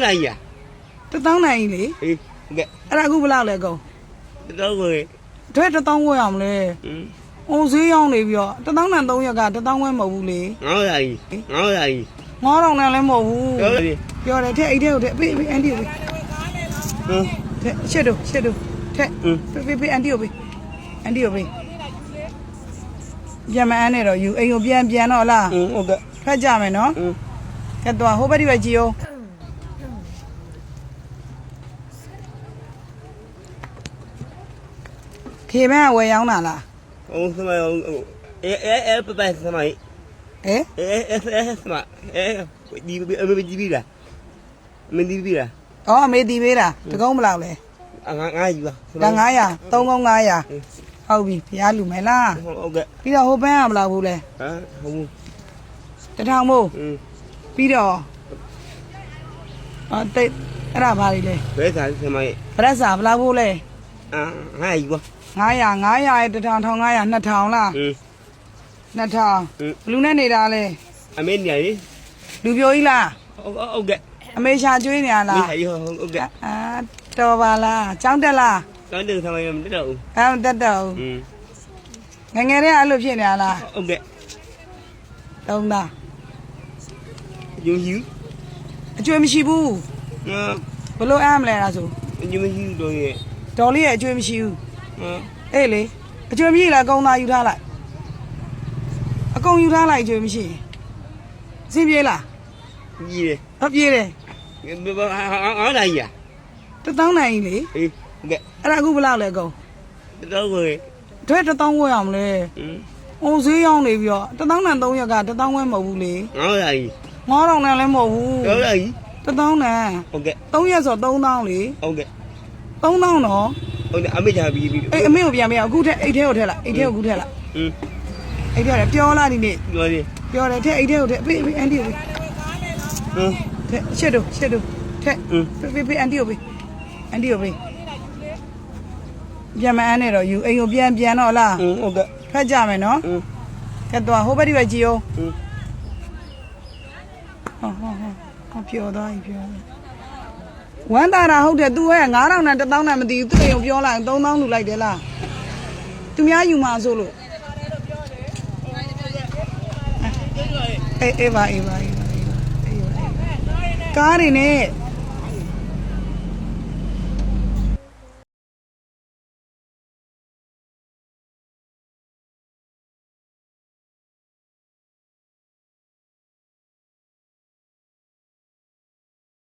င်းနိုင်ရတသောင်းနိုင်လေဟေးဟုတ်ကဲ့အဲ့ဒါအခုဘယ်လောက်လဲကုန်တသောင်းကိုတွဲတသောင်းဝယ်အောင်လဲအိုးဈေးရောက်နေပြီးတော့တသောင်းနဲ့3ရက်ကတသောင်းဝယ်မဟုတ်ဘူးလေငေါရာကြီးငေါရာကြီးငေါတော့နဲ့လည်းမဟုတ်ဘူးပြောတယ်ထက်အိတ်တဲ့ကိုထက်ပေးပေးအန်တီကိုပေးဟမ်ထက်ရှက်တို့ရှက်တို့ထက်ပေးပေးပေးအန်တီကိုပေးအန်တီကိုပေးပြန်မအန်းနဲ့တော့ယူအိမ်ကိုပြန်ပြန်တော့လားဟုတ်ကဲ့ထွက်ကြမယ်နော်ကဲတော့ဟိုဘက်ဒီဘက်ကြည့်ဦး ခေမန်းကဝယ်ရောင်းတာလားဟိုစမအဲအဲအဲပပစမဟဲ့အဲအဲအဲစမအဲဒီအမေဒီပြီလားမင်းဒီပြီလားဩအမေတီးပေးတာတကုံးမလောက်လဲငါငါယူပါဒါ900 3ကုန်း900ဟုတ်ပြီဖျားလူမယ်လားဟုတ်ကဲ့ပြီးတော့ဟိုဘန်းကမလောက်ဘူးလဲဟာဟုတ်တထောင်မို့อืมပြီးတော့အတိတ်အဲ့ဒါဘာတွေလဲဘယ်စားစမဗရက်စာဘလောက်ဘူးလဲ အာငါယူပါ 900 900ရဲ့တထောင်ထောင်900 2000လား อืม 2000 อืม ဘလူးနဲ့နေတာလဲ အမေနေရီ လူပြိုကြီးလား ဟုတ်ကဲ့ အမေရှာကျွေးနေရလား ဒီဟာဟုတ်ကဲ့ အာတော်ပါလားကျောင်းတက်လား တော့တယ်စမမတက်တော့ အဲမတက်တော့ဘူး อืม ငယ်ငယ်တည်းကအဲ့လိုဖြစ်နေရလား ဟုတ်ကဲ့ သုံးသား ယူယူ အကျွေးမရှိဘူး ငါ ဘလို့အားမလဲလားဆို ယူမယူတော့ရဲ့ ဒေါ်လေးရဲ့အကျွေးမရှိဘူးဟာအေးလေအကျွေးမရှိလားအကုန်သားယူထားလိုက်အကုန်ယူထားလိုက်အကျွေးမရှိရင်စင်ပြေလားကြီးတယ်မပြေတယ်ဘာဟာနိုင်ရတသောင်းနိုင်လေဟေးဟုတ်ကဲ့အဲ့ဒါအခုဘယ်လောက်လဲအကုန်တော့ကိုတွဲတသောင်းဝယ်အောင်လေอืมအိုဈေးရောက်နေပြီးတော့တသောင်းနဲ့3ရက်ကတသောင်းဝယ်မဟုတ်ဘူးလေငေါ့ရည်9000နဲ့လည်းမဟုတ်ဘူးပြောရည်တသောင်းနဲ့ဟုတ်ကဲ့3ရက်ဆို3000လေဟုတ်ကဲ့ 3000တော့ ဟုတ်တယ်အမေချာပြီးပြီး အေးအမေကိုပြန်မရအခုထက်အိတ်ထဲကိုထည့်လိုက်အိတ်ထဲကိုအခုထည့်လိုက် อืม အိတ်ထဲကိုပြောလားဒီနေ့ ပြောတယ် ပြောတယ်ထည့်အိတ်ထဲကိုထည့်ပေးပေးအန်တီကိုပေး ဟမ် ထည့်ရှစ်တို့ရှစ်တို့ထည့် อืม ပေးပေးပေးအန်တီကိုပေးအန်တီကိုပေးပြန်မအန်းနဲ့တော့ယူအိမ်ကိုပြန်ပြန်တော့လား อืมဟုတ်ကဲ့ ဖတ်ကြမယ်နော် อืม ကဲတော့ဟိုဘက်ဒီဘက်ကြည့်အောင် อืม ဟောဟောဟောဟောပြောသွားပြီပြောသွား ဝမ်းတာတာဟုတ်တယ် तू ရဲ့9000နဲ့1000နဲ့မသိဘူးသူ့အိမ်ကိုပြောလိုက်3000လူလိုက်တယ်လားသူများယူမှာဆိုလို့အေးအေးပါအေးပါအေးပါအေးပါအေးပါကားတွေနဲ့